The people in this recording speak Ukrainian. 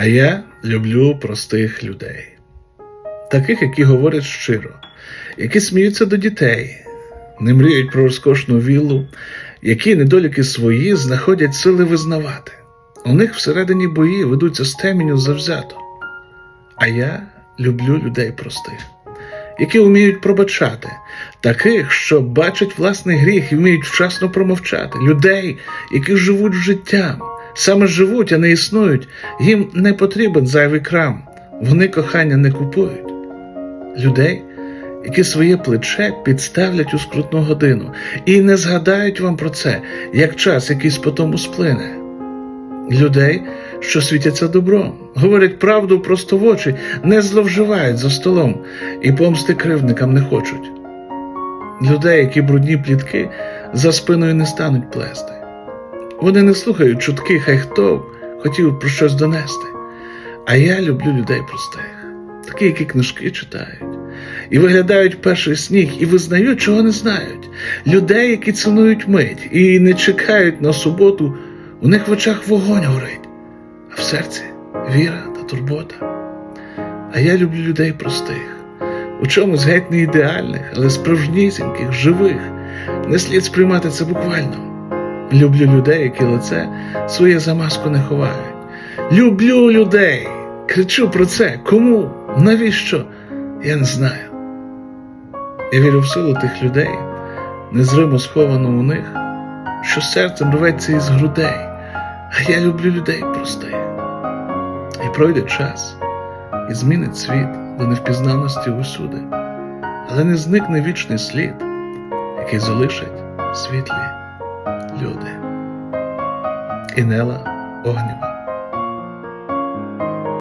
А я люблю простих людей, таких, які говорять щиро, які сміються до дітей, не мріють про розкошну віллу, які недоліки свої знаходять сили визнавати. У них всередині бої ведуться з темінню завзято. А я люблю людей простих, які вміють пробачати, таких, що бачать власний гріх і вміють вчасно промовчати, людей, які живуть життям, саме живуть, а не існують. Їм не потрібен зайвий крам, вони кохання не купують. Людей, які своє плече підставлять у скрутну годину і не згадають вам про це, як час якийсь потому сплине. Людей, що світяться добром, говорять правду просто в очі, не зловживають за столом і помсти кривдникам не хочуть. Людей, які брудні плітки за спиною не стануть плести. Вони не слухають чутки, хай хто хотів про щось донести. А я люблю людей простих, такі, які книжки читають, і виглядають перший сніг, і визнають, чого не знають. Людей, які цінують мить і не чекають на суботу, у них в очах вогонь горить, а в серці віра та турбота. А я люблю людей простих, у чомусь геть не ідеальних, але справжнісіньких, живих. Не слід сприймати це буквально. Люблю людей, які лице своє за маску не ховають. Люблю людей. Кричу про це. Кому? Навіщо? Я не знаю. Я вірю в силу тих людей, незримо сховано у них, що серцем рветься із грудей. А я люблю людей простих. І пройде час, і змінить світ до невпізнаності усюди, але не зникне вічний слід, який залишать світлі люди. Інела Огнєва